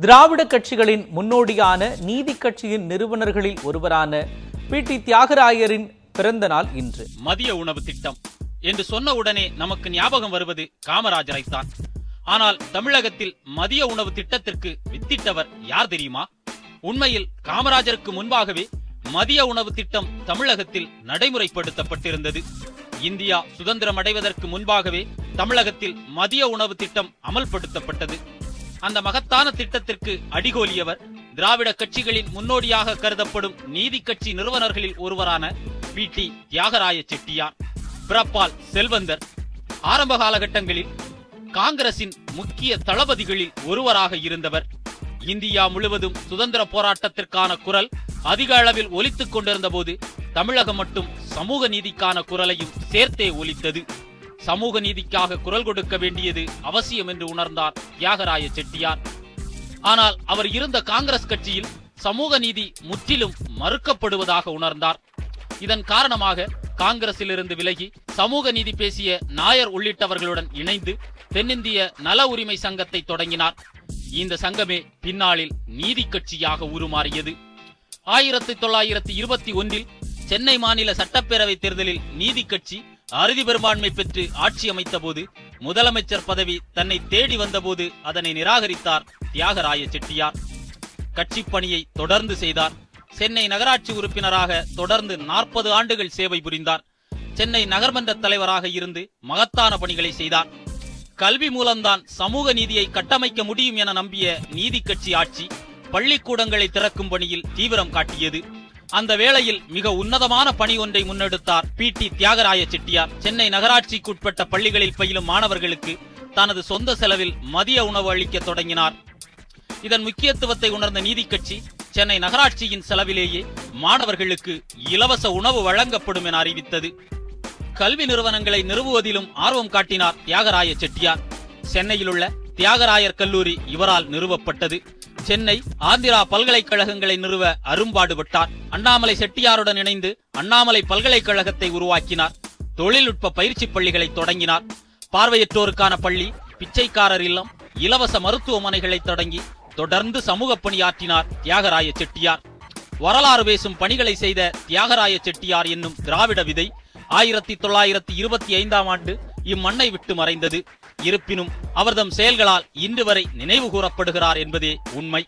திராவிட கட்சிகளின் முன்னோடியான நீதி கட்சியின் நிறுவனர்களில் ஒருவரான பி. டி. தியாகராயரின் பிறந்த நாள் இன்று. மதிய உணவு திட்டம். என்று சொன்ன உடனே நமக்கு ஞாபகம் வருவது காமராஜரைத்தான். ஆனால் தமிழகத்தில் மதிய உணவு திட்டத்திற்கு வித்திட்டவர் யார் தெரியுமா? உண்மையில் காமராஜருக்கு முன்பாகவே மதிய உணவு திட்டம் தமிழகத்தில் நடைமுறைப்படுத்தப்பட்டிருந்தது. இந்தியா சுதந்திரம் அடைவதற்கு முன்பாகவே தமிழகத்தில் மதிய உணவு திட்டம் அமல்படுத்தப்பட்டது. அந்த மகத்தான திட்டத்திற்கு அடிகோலியவர் திராவிட கட்சிகளின் முன்னோடியாக கருதப்படும் நீதி கட்சி நிறுவனர்களில் ஒருவரான பி. டி. தியாகராய செட்டியார் பிறப்பால் செல்வந்தர். ஆரம்ப காலகட்டங்களில் காங்கிரசின் முக்கிய தளபதிகளில் ஒருவராக இருந்தவர். இந்தியா முழுவதும் சுதந்திர போராட்டத்திற்கான குரல் அதிக அளவில் ஒலித்துக் கொண்டிருந்த போது தமிழகம் மட்டும் சமூக நீதிக்கான குரலையும் சேர்த்தே ஒலித்தது. சமூக நீதிக்காக குரல் கொடுக்க வேண்டியது அவசியம் என்று உணர்ந்தார் தியாகராய செட்டியார். ஆனால் அவர் இருந்த காங்கிரஸ் கட்சியில் சமூக நீதி முற்றிலும் மறுக்கப்படுவதாக உணர்ந்தார். இதன் காரணமாக காங்கிரசிலிருந்து விலகி சமூக நீதி பேசிய நாயர் உள்ளிட்டவர்களுடன் இணைந்து தென்னிந்திய நல உரிமை சங்கத்தை தொடங்கினார். இந்த சங்கமே பின்னாளில் நீதி கட்சியாக உருமாறியது. ஆயிரத்தி தொள்ளாயிரத்தி இருபத்தி ஒன்றில் சென்னை மாநில சட்டப்பேரவை தேர்தலில் நீதி கட்சி அறுதி பெரும்பான்மை பெற்று ஆட்சி அமைத்த போது முதலமைச்சர் பதவி தன்னை தேடி வந்தபோது அதனை நிராகரித்தார் தியாகராய செட்டியார். கட்சி பணியை தொடர்ந்து செய்தார். சென்னை நகராட்சி உறுப்பினராக தொடர்ந்து நாற்பது ஆண்டுகள் சேவை புரிந்தார். சென்னை நகர்மன்ற தலைவராக இருந்து மகத்தான பணிகளை செய்தார். கல்வி மூலம்தான் சமூக நீதியை கட்டமைக்க முடியும் என நம்பிய நீதி கட்சி ஆட்சி பள்ளிக்கூடங்களை திறக்கும் பணியில் தீவிரம் காட்டியது. அந்த வேளையில் மிக உன்னதமான பணி ஒன்றை முன்னெடுத்தார் பி டி தியாகராய செட்டியார். சென்னை நகராட்சிக்குட்பட்ட பள்ளிகளில் பயிலும் மாணவர்களுக்கு தனது சொந்த செலவில் மதிய உணவு அளிக்க தொடங்கினார். இதன் முக்கியத்துவத்தை உணர்ந்த நீதி கட்சி சென்னை நகராட்சியின் செலவிலேயே மாணவர்களுக்கு இலவச உணவு வழங்கப்படும் என அறிவித்தது. கல்வி நிறுவனங்களை நிறுவுவதிலும் ஆர்வம் காட்டினார் தியாகராய செட்டியார். சென்னையிலுள்ள தியாகராயர் கல்லூரி இவரால் நிறுவப்பட்டது. சென்னை ஆந்திரா பல்கலைக்கழகங்களை நிறுவ அரும்பாடுபட்டார். அண்ணாமலை செட்டியாருடன் இணைந்து அண்ணாமலை பல்கலைக்கழகத்தை உருவாக்கினார். தொழில்நுட்ப பயிற்சி பள்ளிகளை தொடங்கினார். பார்வையற்றோருக்கான பள்ளி பிச்சைக்காரர் இல்லம் இலவச மருத்துவமனைகளை தொடங்கி தொடர்ந்து சமூக பணியாற்றினார் தியாகராய செட்டியார். வரலாறு பேசும் பணிகளை செய்த தியாகராய செட்டியார் என்னும் திராவிட விதை ஆயிரத்தி தொள்ளாயிரத்தி இருபத்தி ஐந்தாம் ஆண்டு இம்மண்ணை விட்டு மறைந்தது. இருப்பினும் அவர்தம் செயல்களால் இன்று வரை நினைவு கூறப்படுகிறார் என்பதே உண்மை.